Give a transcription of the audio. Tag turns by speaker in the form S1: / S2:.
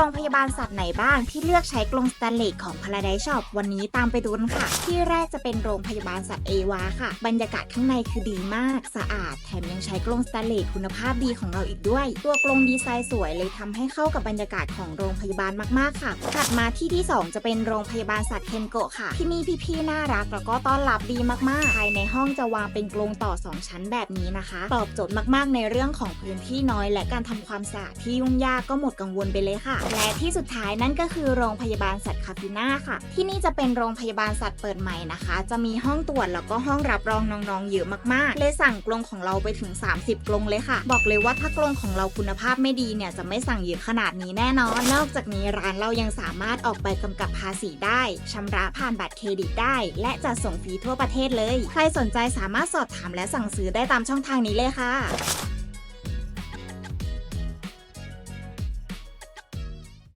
S1: โรงพยาบาลสัตว์ไหนบ้างที่เลือกใช้กรงสแตนเลสของ Paradise Shop วันนี้ตามไปดูกันค่ะ ที่แรกจะเป็นโรงพยาบาลสัตว์เอวาค่ะ บรรยากาศข้างในคือดีมาก สะอาด แถมยังใช้กรงสแตนเลสคุณภาพดีของเราอีกด้วย ตัวกรงดีไซน์สวยเลยทำให้เข้ากับบรรยากาศของโรงพยาบาลมากๆค่ะถัดมาที่ที่ 2 จะเป็นโรงพยาบาลสัตว์เคนโกะค่ะ ที่นี่พี่ๆน่ารักแล้วก็ต้อนรับดีมากๆภายในห้องจะวางเป็นกรงต่อ 2 ชั้นแบบนี้นะคะตอบโจทย์มากๆ ในเรื่องของพื้นที่น้อย และการทำความสะอาดที่ยุ่งยากก็หมดกังวลไปเลยค่ะและที่สุดท้ายนั่นก็คือโรงพยาบาลสัตว์คาฟิน่าค่ะ ที่นี่จะเป็นโรงพยาบาลสัตว์เปิดใหม่นะคะ จะมีห้องตรวจแล้วก็ห้องรับรองน้องๆเยอะมากๆ เลยสั่งกรงของเราไปถึง 30กรงเลยค่ะ บอกเลยว่าถ้ากรงของเราคุณภาพไม่ดีเนี่ยจะไม่สั่งเยอะขนาดนี้แน่นอน นอกจากนี้ร้านเรายังสามารถออกใบกำกับภาษีได้ชำระผ่านบัตรเครดิตได้ และจัดส่งฟรีทั่วประเทศเลย ใครสนใจสามารถสอบถามและสั่งซื้อได้ตามช่องทางนี้เลยค่ะ